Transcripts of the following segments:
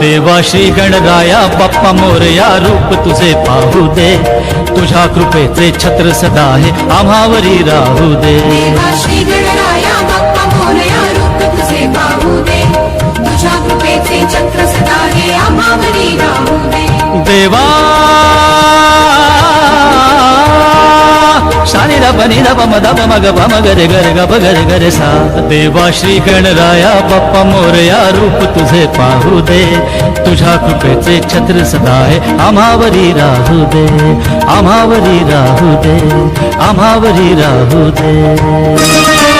देवा श्री गणराया बाप्पा मोरया रूप तुझे पाहू दे. तुझ्या कृपेचे छत्र सदा हे आम्हावरी राहू दे. देवा श्री गणराया बाप्पा मोरया रूप तुझे पाहू दे. तुझ्या कृपेचे सदा हे आम्हावरी राहू नि धप म धप मग भम गरे गर ग गर गरे सा देवा श्री गणराया बाप्पा मोरया रूप तुझे पाहू दे। तुझ्या कृपेचे छत्र सदाय आम्हावरी राहू दे। आम्हावरी राहू दे आम्हावरी राहू दे।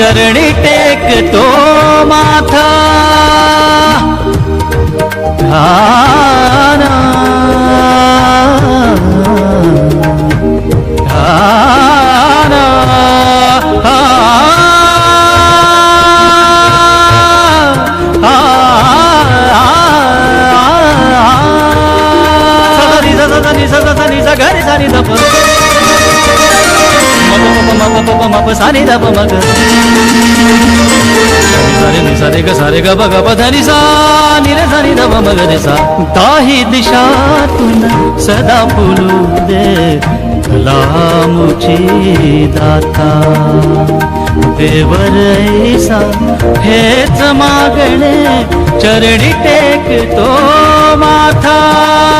हो चरणी टेक तो माथा ध्याना ध्याना सदा नि सदा नि सदा नि सा घरी सा नि सा प मप मप मप मप मप सा नि दा प मग. सारे नि सारे ग सारे ग ब ग प ध नि सा. नि रे सा नि द प म ग रे सा. ताही दिशातून सदा फुलू दे. कलामुची दाता. देवर ऐसा हेच मागणे चरणी टेक तो माथा.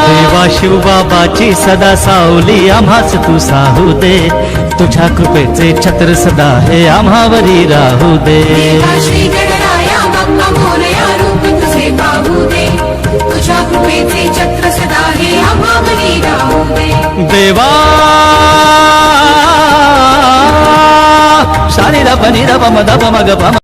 देवा शिवबाबाची सदा सावली आम्हास तू साहू दे. तुझ्या कृपेचे छत्र सदा हे आम्हावरी राहू दे. देवा श्री गणराया बाप्पा मोरया रूप तुझे पाहू दे. तुझ्या कृपेचे चक्र सदा हे आम्हावरी राहू दे. देवा! शानी रप नि रप म दप मग प म